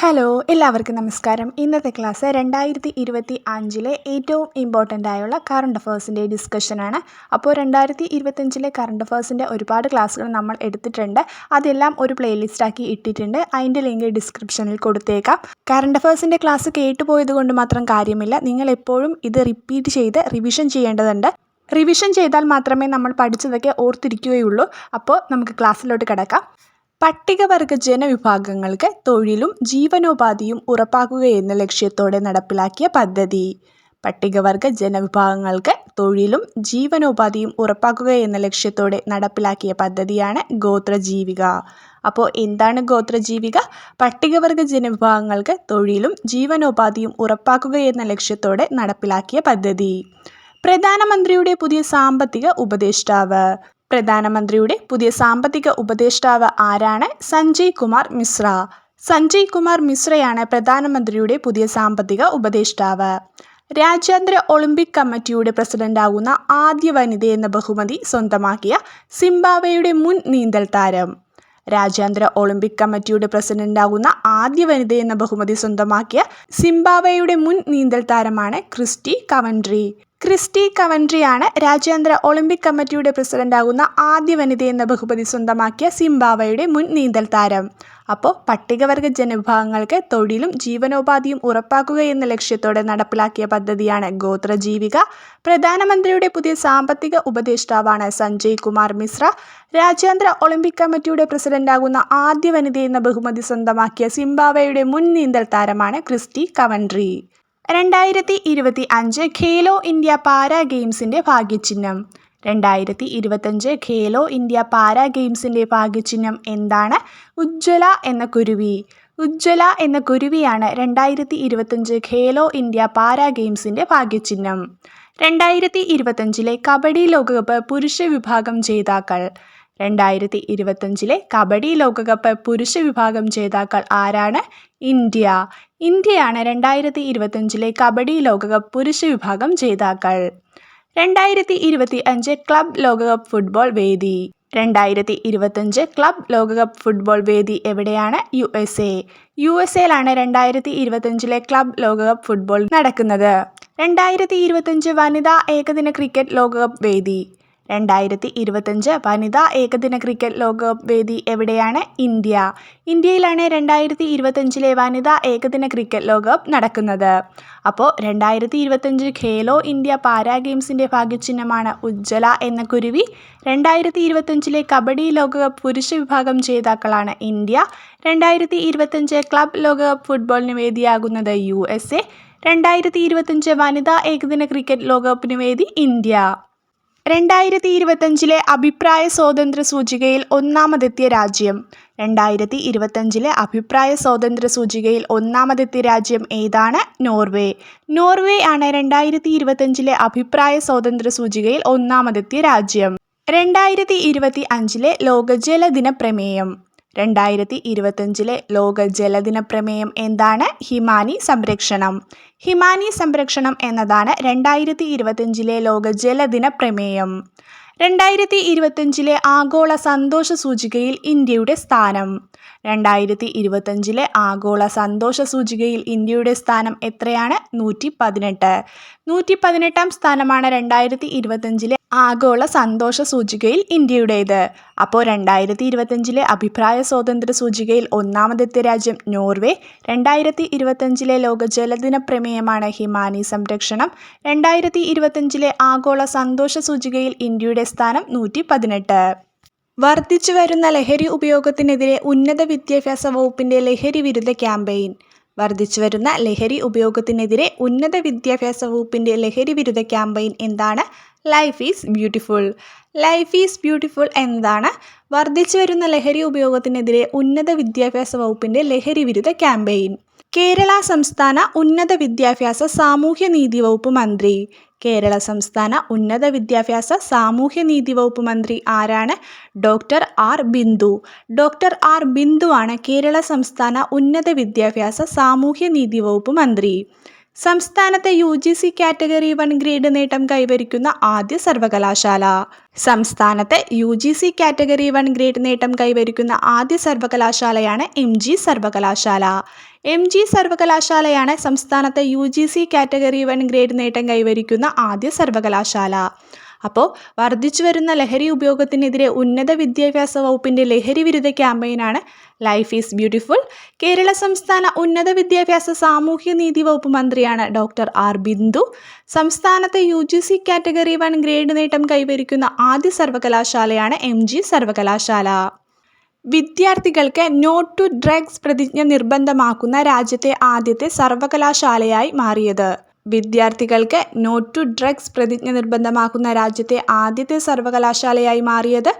Hello എല്ലാവർക്കും നമസ്കാരം. ഇന്നത്തെ ക്ലാസ് രണ്ടായിരത്തി ഇരുപത്തി അഞ്ചിലെ ഏറ്റവും ഇമ്പോർട്ടന്റ് ആയുള്ള കറണ്ട് അഫേഴ്സിന്റെ ഡിസ്കഷനാണ് അപ്പോൾ രണ്ടായിരത്തി ഇരുപത്തഞ്ചിലെ കറണ്ട് അഫേഴ്സിന്റെ ഒരുപാട് ക്ലാസ്സുകൾ നമ്മൾ എടുത്തിട്ടുണ്ട്. അതെല്ലാം ഒരു പ്ലേലിസ്റ്റാക്കി ഇട്ടിട്ടുണ്ട്. അതിന്റെ ലിങ്ക് ഡിസ്ക്രിപ്ഷനിൽ കൊടുത്തേക്കാം. കറണ്ട് അഫേഴ്സിന്റെ ക്ലാസ് കേട്ടുപോയത് കൊണ്ട് മാത്രം കാര്യമില്ല. നിങ്ങൾ എപ്പോഴും ഇത് റിപ്പീറ്റ് ചെയ്ത് റിവിഷൻ ചെയ്യേണ്ടതുണ്ട്. റിവിഷൻ ചെയ്താൽ മാത്രമേ നമ്മൾ പഠിച്ചതൊക്കെ ഓർത്തിരിക്കുകയുള്ളൂ. അപ്പോൾ നമുക്ക് ക്ലാസ്സിലോട്ട് കിടക്കാം. പട്ടികവർഗ ജനവിഭാഗങ്ങൾക്ക് തൊഴിലും ജീവനോപാധിയും ഉറപ്പാക്കുകയെന്ന ലക്ഷ്യത്തോടെ നടപ്പിലാക്കിയ പദ്ധതി. പട്ടികവർഗ ജനവിഭാഗങ്ങൾക്ക് തൊഴിലും ജീവനോപാധിയും ഉറപ്പാക്കുക എന്ന ലക്ഷ്യത്തോടെ നടപ്പിലാക്കിയ പദ്ധതിയാണ് ഗോത്രജീവിക. അപ്പോൾ എന്താണ് ഗോത്രജീവിക? പട്ടികവർഗ ജനവിഭാഗങ്ങൾക്ക് തൊഴിലും ജീവനോപാധിയും ഉറപ്പാക്കുക എന്ന ലക്ഷ്യത്തോടെ നടപ്പിലാക്കിയ പദ്ധതി. പ്രധാനമന്ത്രിയുടെ പുതിയ സാമ്പത്തിക ഉപദേഷ്ടാവ്. പ്രധാനമന്ത്രിയുടെ പുതിയ സാമ്പത്തിക ഉപദേഷ്ടാവ് ആരാണ്? സഞ്ജയ് കുമാർ മിശ്ര. സഞ്ജയ് കുമാർ മിശ്രയാണ് പ്രധാനമന്ത്രിയുടെ പുതിയ സാമ്പത്തിക ഉപദേഷ്ടാവ്. രാജ്യാന്തര ഒളിമ്പിക് കമ്മിറ്റിയുടെ പ്രസിഡന്റാകുന്ന ആദ്യ വനിത എന്ന ബഹുമതി സ്വന്തമാക്കിയ സിംബാവയുടെ മുൻ നീന്തൽ താരം. രാജ്യാന്തര ഒളിമ്പിക് കമ്മിറ്റിയുടെ പ്രസിഡന്റാകുന്ന ആദ്യ വനിത എന്ന ബഹുമതി സ്വന്തമാക്കിയ സിംബാവയുടെ മുൻ നീന്തൽ താരമാണ് ക്രിസ്റ്റി കവൻട്രി. ക്രിസ്റ്റി കവൻട്രിയാണ് രാജ്യാന്തര ഒളിമ്പിക് കമ്മിറ്റിയുടെ പ്രസിഡന്റാകുന്ന ആദ്യ വനിതയെന്ന ബഹുമതി സ്വന്തമാക്കിയ സിംബാവയുടെ മുൻ നീന്തൽ താരം. അപ്പോൾ പട്ടികവർഗ ജനവിഭാഗങ്ങൾക്ക് തൊഴിലും ജീവനോപാധിയും ഉറപ്പാക്കുക എന്ന ലക്ഷ്യത്തോടെ നടപ്പിലാക്കിയ പദ്ധതിയാണ് ഗോത്രജീവിക പ്രധാനമന്ത്രിയുടെ പുതിയ സാമ്പത്തിക ഉപദേഷ്ടാവാണ് സഞ്ജയ് കുമാർ മിശ്ര. രാജ്യാന്തര ഒളിമ്പിക് കമ്മിറ്റിയുടെ പ്രസിഡന്റാകുന്ന ആദ്യ വനിതയെന്ന ബഹുമതി സ്വന്തമാക്കിയ സിംബാവയുടെ മുൻ നീന്തൽ താരമാണ് ക്രിസ്റ്റി കവൻട്രി. രണ്ടായിരത്തി ഇരുപത്തി അഞ്ച് ഖേലോ ഇന്ത്യ പാരാ ഗെയിംസിന്റെ ഭാഗ്യചിഹ്നം. രണ്ടായിരത്തി ഇരുപത്തഞ്ച് ഖേലോ ഇന്ത്യ പാരാ ഗെയിംസിന്റെ ഭാഗ്യചിഹ്നം എന്താണ്? ഉജ്ജ്വല എന്ന കുരുവി. ഉജ്ജ്വല എന്ന കുരുവിയാണ് രണ്ടായിരത്തി ഇരുപത്തഞ്ച് ഖേലോ ഇന്ത്യ പാരാ ഗെയിംസിന്റെ ഭാഗ്യചിഹ്നം. രണ്ടായിരത്തി ഇരുപത്തഞ്ചിലെ കബഡി ലോകകപ്പ് പുരുഷ വിഭാഗം ജേതാക്കൾ. രണ്ടായിരത്തി ഇരുപത്തഞ്ചിലെ കബഡി ലോകകപ്പ് പുരുഷ വിഭാഗം ജേതാക്കൾ ആരാണ്? ഇന്ത്യ. ഇന്ത്യയാണ് രണ്ടായിരത്തി ഇരുപത്തഞ്ചിലെ കബഡി ലോകകപ്പ് പുരുഷ വിഭാഗം ജേതാക്കൾ. രണ്ടായിരത്തി ഇരുപത്തി അഞ്ച് ക്ലബ് ലോകകപ്പ് ഫുട്ബോൾ വേദി. രണ്ടായിരത്തി ഇരുപത്തഞ്ച് ക്ലബ് ലോകകപ്പ് ഫുട്ബോൾ വേദി എവിടെയാണ്? U S A. U S എയിലാണ് രണ്ടായിരത്തി ഇരുപത്തഞ്ചിലെ ക്ലബ് ലോകകപ്പ് ഫുട്ബോൾ നടക്കുന്നത്. രണ്ടായിരത്തി ഇരുപത്തഞ്ച് വനിതാ ഏകദിന ക്രിക്കറ്റ് ലോകകപ്പ് വേദി. രണ്ടായിരത്തി ഇരുപത്തഞ്ച് വനിതാ ഏകദിന ക്രിക്കറ്റ് ലോകകപ്പ് വേദി എവിടെയാണ്? ഇന്ത്യ. ഇന്ത്യയിലാണ് രണ്ടായിരത്തി ഇരുപത്തഞ്ചിലെ വനിതാ ഏകദിന ക്രിക്കറ്റ് ലോകകപ്പ് നടക്കുന്നത്. അപ്പോൾ രണ്ടായിരത്തി ഇരുപത്തഞ്ച് ഖേലോ ഇന്ത്യ പാരാ ഗെയിംസിന്റെ ഭാഗ്യചിഹ്നമാണ് ഉജ്ജ്വല എന്ന കുരുവി. രണ്ടായിരത്തി ഇരുപത്തഞ്ചിലെ കബഡി ലോകകപ്പ് പുരുഷ വിഭാഗം ജേതാക്കളാണ് ഇന്ത്യ. രണ്ടായിരത്തി ഇരുപത്തഞ്ച് ക്ലബ് ലോകകപ്പ് ഫുട്ബോളിന് വേദിയാകുന്നത് യു എസ് എ. രണ്ടായിരത്തി ഇരുപത്തഞ്ച് വനിതാ ഏകദിന ക്രിക്കറ്റ് ലോകകപ്പിന് വേദി ഇന്ത്യ. രണ്ടായിരത്തി ഇരുപത്തഞ്ചിലെ അഭിപ്രായ സ്വാതന്ത്ര്യ സൂചികയിൽ ഒന്നാമതെത്തിയ രാജ്യം. രണ്ടായിരത്തി ഇരുപത്തഞ്ചിലെ അഭിപ്രായ സ്വാതന്ത്ര്യ സൂചികയിൽ ഒന്നാമതെത്തിയ രാജ്യം ഏതാണ്? നോർവേ. നോർവേ ആണ് രണ്ടായിരത്തി ഇരുപത്തഞ്ചിലെ അഭിപ്രായ സ്വാതന്ത്ര്യ സൂചികയിൽ ഒന്നാമതെത്തിയ രാജ്യം. രണ്ടായിരത്തി ഇരുപത്തി അഞ്ചിലെ ലോക ജലദിന പ്രമേയം. രണ്ടായിരത്തി ഇരുപത്തഞ്ചിലെ ലോക ജലദിന പ്രമേയം എന്താണ്? ഹിമാനി സംരക്ഷണം. ഹിമാനി സംരക്ഷണം എന്നതാണ് രണ്ടായിരത്തി ഇരുപത്തഞ്ചിലെ ലോക ജലദിന പ്രമേയം. രണ്ടായിരത്തി ഇരുപത്തഞ്ചിലെ ആഗോള സന്തോഷ സൂചികയിൽ ഇന്ത്യയുടെ സ്ഥാനം. രണ്ടായിരത്തി ഇരുപത്തഞ്ചിലെ ആഗോള സന്തോഷ സൂചികയിൽ ഇന്ത്യയുടെ സ്ഥാനം എത്രയാണ്? നൂറ്റി പതിനെട്ട് നൂറ്റി പതിനെട്ടാം സ്ഥാനമാണ് രണ്ടായിരത്തി ഇരുപത്തഞ്ചിലെ ആഗോള സന്തോഷ സൂചികയിൽ ഇന്ത്യയുടേത്. അപ്പോൾ രണ്ടായിരത്തി ഇരുപത്തഞ്ചിലെ അഭിപ്രായ സ്വാതന്ത്ര്യ സൂചികയിൽ ഒന്നാമതെത്തിയ രാജ്യം നോർവേ രണ്ടായിരത്തി ഇരുപത്തഞ്ചിലെ ലോക ജലദിന പ്രമേയമാണ് ഹിമാനി സംരക്ഷണം രണ്ടായിരത്തി ഇരുപത്തഞ്ചിലെ ആഗോള സന്തോഷ സൂചികയിൽ ഇന്ത്യയുടെ സ്ഥാനം നൂറ്റി പതിനെട്ട് വർദ്ധിച്ചു വരുന്ന ലഹരി ഉപയോഗത്തിനെതിരെ ഉന്നത വിദ്യാഭ്യാസ വകുപ്പിന്റെ ലഹരി വിരുദ്ധ ക്യാമ്പയിൻ. വർദ്ധിച്ചു വരുന്ന ലഹരി ഉപയോഗത്തിനെതിരെ ഉന്നത വിദ്യാഭ്യാസ വകുപ്പിന്റെ ലഹരി വിരുദ്ധ ക്യാമ്പയിൻ എന്താണ്? Life is beautiful life is beautiful എന്താണ്? വർദ്ധിച്ചു വരുന്ന ലഹരി ഉപയോഗത്തിനെതിരെ ഉന്നത വിദ്യാഭ്യാസ വകുപ്പിന്റെ ലഹരി വിരുദ്ധ ക്യാമ്പയിൻ കേരള സംസ്ഥാന ഉന്നത വിദ്യാഭ്യാസ സാമൂഹ്യനീതി വകുപ്പ് മന്ത്രി. കേരള സംസ്ഥാന ഉന്നത വിദ്യാഭ്യാസ സാമൂഹ്യനീതി വകുപ്പ് മന്ത്രി ആരാണ്? Doctor R Bindu. Doctor R Bindu ആണ് കേരള സംസ്ഥാന ഉന്നത വിദ്യാഭ്യാസ സാമൂഹ്യനീതി വകുപ്പ് മന്ത്രി. സംസ്ഥാനത്തെ U G C category one grade നേട്ടം കൈവരിക്കുന്ന ആദ്യ സർവകലാശാല. സംസ്ഥാനത്തെ U G C category one grade നേട്ടം കൈവരിക്കുന്ന ആദ്യ സർവകലാശാലയാണ് എം ജി സർവകലാശാല. എം ജി സർവകലാശാലയാണ് സംസ്ഥാനത്തെ U G C category one grade നേട്ടം കൈവരിക്കുന്ന ആദ്യ സർവകലാശാല. അപ്പോൾ വർദ്ധിച്ചു വരുന്ന ലഹരി ഉപയോഗത്തിനെതിരെ ഉന്നത വിദ്യാഭ്യാസ വകുപ്പിന്റെ ലഹരി വിരുദ്ധ ക്യാമ്പയിനാണ് ലൈഫ് ഈസ് ബ്യൂട്ടിഫുൾ കേരള സംസ്ഥാന ഉന്നത വിദ്യാഭ്യാസ സാമൂഹ്യ നീതി വകുപ്പ് മന്ത്രിയാണ് ഡോക്ടർ ആർ ബിന്ദു. സംസ്ഥാനത്തെ U G C category one grade നേട്ടം കൈവരിക്കുന്ന ആദ്യ സർവകലാശാലയാണ് എം ജി സർവകലാശാല. വിദ്യാർത്ഥികൾക്ക് നോട്ട് ടു ഡ്രഗ്സ് പ്രതിജ്ഞ നിർബന്ധമാക്കുന്ന രാജ്യത്തെ ആദ്യത്തെ സർവകലാശാലയായി മാറിയത്. വിദ്യാർത്ഥികൾക്ക് നോ ടു ഡ്രഗ്സ് പ്രതിജ്ഞ നിർബന്ധമാക്കുന്ന രാജ്യത്തെ ആദ്യത്തെ സർവകലാശാലയായി മാറിയത്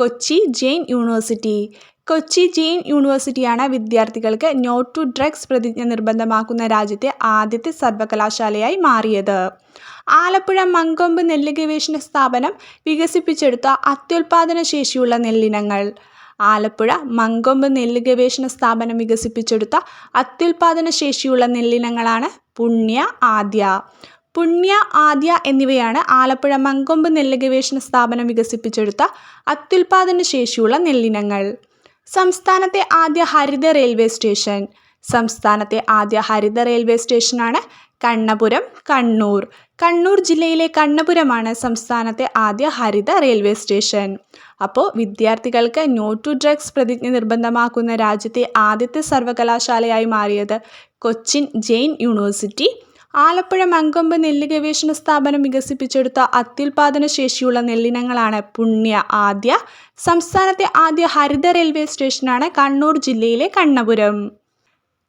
കൊച്ചി ജെയിൻ യൂണിവേഴ്സിറ്റി. കൊച്ചി ജെയിൻ യൂണിവേഴ്സിറ്റിയാണ് വിദ്യാർത്ഥികൾക്ക് നോ ടു ഡ്രഗ്സ് പ്രതിജ്ഞ നിർബന്ധമാക്കുന്ന രാജ്യത്തെ ആദ്യത്തെ സർവകലാശാലയായി മാറിയത്. ആലപ്പുഴ മങ്കൊമ്പ് നെല്ല് ഗവേഷണ സ്ഥാപനം വികസിപ്പിച്ചെടുത്ത അത്യുൽപാദന ശേഷിയുള്ള നെല്ലിനങ്ങൾ. ആലപ്പുഴ മങ്കൊമ്പ് നെല്ല് ഗവേഷണ സ്ഥാപനം വികസിപ്പിച്ചെടുത്ത അത്യുൽപാദന ശേഷിയുള്ള നെല്ലിനങ്ങളാണ് പുണ്യ ആദ്യ. പുണ്യ ആദ്യ എന്നിവയാണ് ആലപ്പുഴ മങ്കൊമ്പ് നെല്ല് ഗവേഷണ സ്ഥാപനം വികസിപ്പിച്ചെടുത്ത അത്യുൽപാദന ശേഷിയുള്ള നെല്ലിനങ്ങൾ. സംസ്ഥാനത്തെ ആദ്യ ഹരിത റെയിൽവേ സ്റ്റേഷൻ. സംസ്ഥാനത്തെ ആദ്യ ഹരിത റെയിൽവേ സ്റ്റേഷനാണ് കണ്ണപുരം കണ്ണൂർ. കണ്ണൂർ ജില്ലയിലെ കണ്ണപുരമാണ് സംസ്ഥാനത്തെ ആദ്യ ഹരിത റെയിൽവേ സ്റ്റേഷൻ. അപ്പോൾ വിദ്യാർത്ഥികൾക്ക് നോ ടു ഡ്രഗ്സ് പ്രതിജ്ഞ നിർബന്ധമാക്കുന്ന രാജ്യത്തെ ആദ്യത്തെ സർവകലാശാലയായി മാറിയത് കൊച്ചിൻ ജെയിൻ യൂണിവേഴ്സിറ്റി. ആലപ്പുഴ മങ്കൊമ്പ് നെല്ല് ഗവേഷണ സ്ഥാപനം വികസിപ്പിച്ചെടുത്ത അത്യുൽപാദന ശേഷിയുള്ള നെല്ലിനങ്ങളാണ് പുണ്യ ആദ്യ. സംസ്ഥാനത്തെ ആദ്യ ഹരിത റെയിൽവേ സ്റ്റേഷനാണ് കണ്ണൂർ ജില്ലയിലെ കണ്ണപുരം.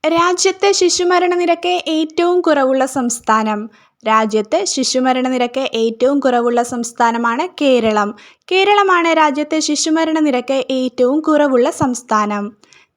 രാജ്യത്തെ ശിശുമരണ നിരക്ക് ഏറ്റവും കുറവുള്ള സംസ്ഥാനം. രാജ്യത്ത് ശിശുമരണ നിരക്ക് ഏറ്റവും കുറവുള്ള സംസ്ഥാനമാണ് കേരളം. കേരളമാണ് രാജ്യത്ത് ശിശുമരണ നിരക്ക് ഏറ്റവും കുറവുള്ള സംസ്ഥാനം.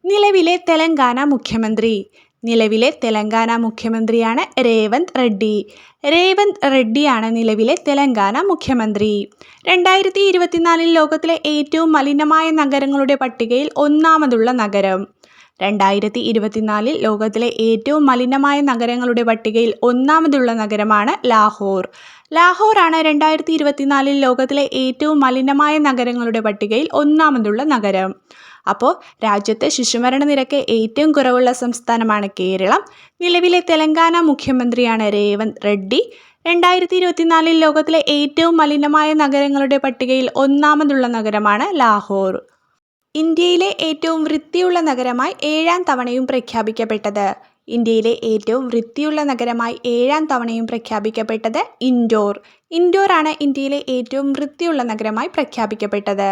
നിലവിലെ തെലങ്കാന മുഖ്യമന്ത്രി. നിലവിലെ തെലങ്കാന മുഖ്യമന്ത്രിയാണ് രേവന്ത് റെഡ്ഡി. രേവന്ത് റെഡ്ഡിയാണ് നിലവിലെ തെലങ്കാന മുഖ്യമന്ത്രി. രണ്ടായിരത്തി ഇരുപത്തിനാലിൽ ലോകത്തിലെ ഏറ്റവും മലിനമായ നഗരങ്ങളുടെ പട്ടികയിൽ ഒന്നാമതുള്ള നഗരം. രണ്ടായിരത്തി ഇരുപത്തിനാലിൽ ലോകത്തിലെ ഏറ്റവും മലിനമായ നഗരങ്ങളുടെ പട്ടികയിൽ ഒന്നാമതുള്ള നഗരമാണ് ലാഹോർ. ലാഹോറാണ് രണ്ടായിരത്തി ഇരുപത്തിനാലിൽ ലോകത്തിലെ ഏറ്റവും മലിനമായ നഗരങ്ങളുടെ പട്ടികയിൽ ഒന്നാമതുള്ള നഗരം. അപ്പോൾ രാജ്യത്തെ ശിശുമരണ നിരക്ക് ഏറ്റവും കുറവുള്ള സംസ്ഥാനമാണ് കേരളം. നിലവിലെ തെലങ്കാന മുഖ്യമന്ത്രിയാണ് രേവന്ത് റെഡ്ഡി. രണ്ടായിരത്തി ഇരുപത്തിനാലിൽ ലോകത്തിലെ ഏറ്റവും മലിനമായ നഗരങ്ങളുടെ പട്ടികയിൽ ഒന്നാമതുള്ള നഗരമാണ് ലാഹോർ. ഇന്ത്യയിലെ ഏറ്റവും വൃത്തിയുള്ള നഗരമായി ഏഴാം തവണയും പ്രഖ്യാപിക്കപ്പെട്ടത്. ഇന്ത്യയിലെ ഏറ്റവും വൃത്തിയുള്ള നഗരമായി ഏഴാം തവണയും പ്രഖ്യാപിക്കപ്പെട്ടത് ഇൻഡോർ. ആണ് ഇന്ത്യയിലെ ഏറ്റവും വൃത്തിയുള്ള നഗരമായി പ്രഖ്യാപിക്കപ്പെട്ടത്.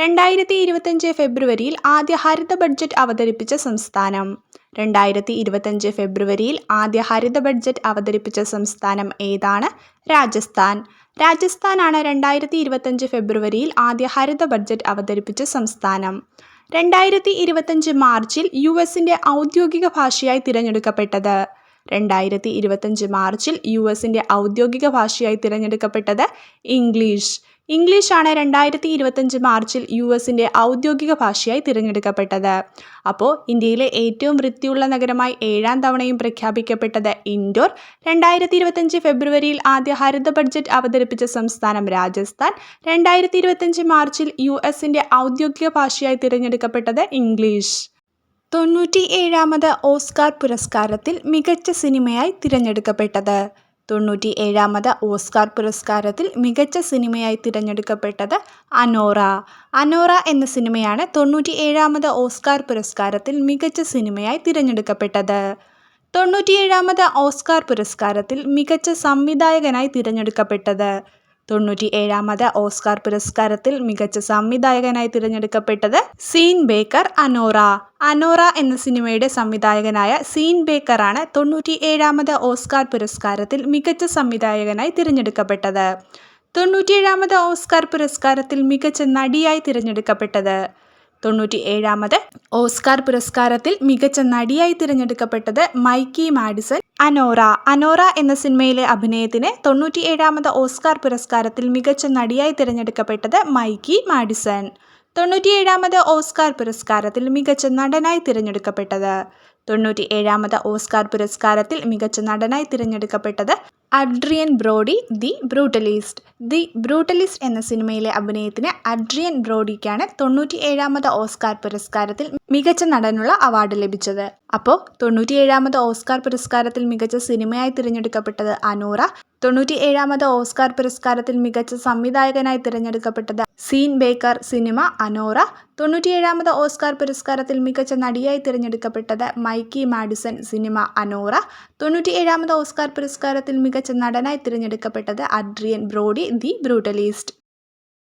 രണ്ടായിരത്തി ഇരുപത്തഞ്ച് ഫെബ്രുവരിയിൽ ആദ്യ ഹരിത ബഡ്ജറ്റ് അവതരിപ്പിച്ച സംസ്ഥാനം. രണ്ടായിരത്തി ഇരുപത്തഞ്ച് ഫെബ്രുവരിയിൽ ആദ്യ ഹരിത ബഡ്ജറ്റ് അവതരിപ്പിച്ച സംസ്ഥാനം ഏതാണ്? രാജസ്ഥാൻ. രാജസ്ഥാനാണ് രണ്ടായിരത്തി ഇരുപത്തഞ്ച് ഫെബ്രുവരിയിൽ ആദ്യ ഹരിത ബഡ്ജറ്റ് അവതരിപ്പിച്ച സംസ്ഥാനം. രണ്ടായിരത്തി ഇരുപത്തഞ്ച് മാർച്ചിൽ യു എസിന്റെ ഔദ്യോഗിക ഭാഷയായി തിരഞ്ഞെടുക്കപ്പെട്ടത്. രണ്ടായിരത്തി ഇരുപത്തഞ്ച് മാർച്ചിൽ യു എസിന്റെ ഔദ്യോഗിക ഭാഷയായി തിരഞ്ഞെടുക്കപ്പെട്ടത് ഇംഗ്ലീഷ്. ഇംഗ്ലീഷാണ് രണ്ടായിരത്തി ഇരുപത്തഞ്ച് മാർച്ചിൽ യു എസിന്റെ ഔദ്യോഗിക ഭാഷയായി തിരഞ്ഞെടുക്കപ്പെട്ടത്. അപ്പോൾ ഇന്ത്യയിലെ ഏറ്റവും വൃത്തിയുള്ള നഗരമായി ഏഴാം തവണയും പ്രഖ്യാപിക്കപ്പെട്ടത് ഇൻഡോർ. രണ്ടായിരത്തി ഇരുപത്തഞ്ച് ഫെബ്രുവരിയിൽ ആദ്യ ഹരിത ബഡ്ജറ്റ് അവതരിപ്പിച്ച സംസ്ഥാനം രാജസ്ഥാൻ. രണ്ടായിരത്തി ഇരുപത്തഞ്ച് മാർച്ചിൽ യു എസിന്റെ ഔദ്യോഗിക ഭാഷയായി തിരഞ്ഞെടുക്കപ്പെട്ടത് ഇംഗ്ലീഷ്. തൊണ്ണൂറ്റി ഏഴാമത് ഓസ്കാർ പുരസ്കാരത്തിൽ മികച്ച സിനിമയായി തിരഞ്ഞെടുക്കപ്പെട്ടത്. തൊണ്ണൂറ്റി ഏഴാമത് ഓസ്കാർ പുരസ്കാരത്തിൽ മികച്ച സിനിമയായി തിരഞ്ഞെടുക്കപ്പെട്ടത് അനോറ. അനോറ എന്ന സിനിമയാണ് തൊണ്ണൂറ്റി ഏഴാമത് ഓസ്കാർ പുരസ്കാരത്തിൽ മികച്ച സിനിമയായി തിരഞ്ഞെടുക്കപ്പെട്ടത്. തൊണ്ണൂറ്റിയേഴാമത് ഓസ്കാർ പുരസ്കാരത്തിൽ മികച്ച സംവിധായകനായി തിരഞ്ഞെടുക്കപ്പെട്ടത് തൊണ്ണൂറ്റി ഏഴാമത് ഓസ്കാർ പുരസ്കാരത്തിൽ മികച്ച സംവിധായകനായി തിരഞ്ഞെടുക്കപ്പെട്ടത് സീൻ ബേക്കർ അനോറ. അനോറ എന്ന സിനിമയുടെ സംവിധായകനായ സീൻ ബേക്കറാണ് തൊണ്ണൂറ്റി ഏഴാമത് ഓസ്കാർ പുരസ്കാരത്തിൽ മികച്ച സംവിധായകനായി തിരഞ്ഞെടുക്കപ്പെട്ടത്. തൊണ്ണൂറ്റിയേഴാമത് ഓസ്കാർ പുരസ്കാരത്തിൽ മികച്ച നടിയായി തിരഞ്ഞെടുക്കപ്പെട്ടത്. തൊണ്ണൂറ്റി ഏഴാമത് ഓസ്കാർ പുരസ്കാരത്തിൽ മികച്ച നടിയായി തിരഞ്ഞെടുക്കപ്പെട്ടത് മൈക്കി മാഡിസൺ. അനോറ. അനോറ എന്ന സിനിമയിലെ അഭിനയത്തിന് തൊണ്ണൂറ്റി ഏഴാമത് ഓസ്കാർ പുരസ്കാരത്തിൽ മികച്ച നടിയായി തിരഞ്ഞെടുക്കപ്പെട്ടത് മൈക്കി മാഡിസൺ. തൊണ്ണൂറ്റിയേഴാമത് ഓസ്കാർ പുരസ്കാരത്തിൽ മികച്ച നടനായി തിരഞ്ഞെടുക്കപ്പെട്ടത്. തൊണ്ണൂറ്റി ഏഴാമത് ഓസ്കാർ പുരസ്കാരത്തിൽ മികച്ച നടനായി തിരഞ്ഞെടുക്കപ്പെട്ടത് Adrien Brody the Brutalist the Brutalist എന്ന സിനിമയിലെ അഭിനയത്തിന് അഡ്രിയൻ ബ്രോഡിക്കാണ് തൊണ്ണൂറ്റി ഏഴാമത് ഓസ്കാർ പുരസ്കാരത്തിൽ മികച്ച നടനുള്ള അവാർഡ് ലഭിച്ചത്. അപ്പോൾ തൊണ്ണൂറ്റി ഏഴാമത് ഓസ്കാർ പുരസ്കാരത്തിൽ മികച്ച സിനിമയായി തിരഞ്ഞെടുക്കപ്പെട്ടത് അനൂറ. തൊണ്ണൂറ്റി ഏഴാമത് ഓസ്കാർ പുരസ്കാരത്തിൽ മികച്ച സംവിധായകനായി തിരഞ്ഞെടുക്കപ്പെട്ടത് സീൻ ബേക്കർ സിനിമ അനോറ. തൊണ്ണൂറ്റിയേഴാമത് ഓസ്കാർ പുരസ്കാരത്തിൽ മികച്ച നടിയായി തിരഞ്ഞെടുക്കപ്പെട്ടത് മൈക്കി മാഡിസൺ സിനിമ അനോറ. തൊണ്ണൂറ്റിയേഴാമത് ഓസ്കാർ പുരസ്കാരത്തിൽ മികച്ച നടനായി തിരഞ്ഞെടുക്കപ്പെട്ടത് അഡ്രിയൻ ബ്രോഡി ദി ബ്രൂട്ടലിസ്റ്റ്.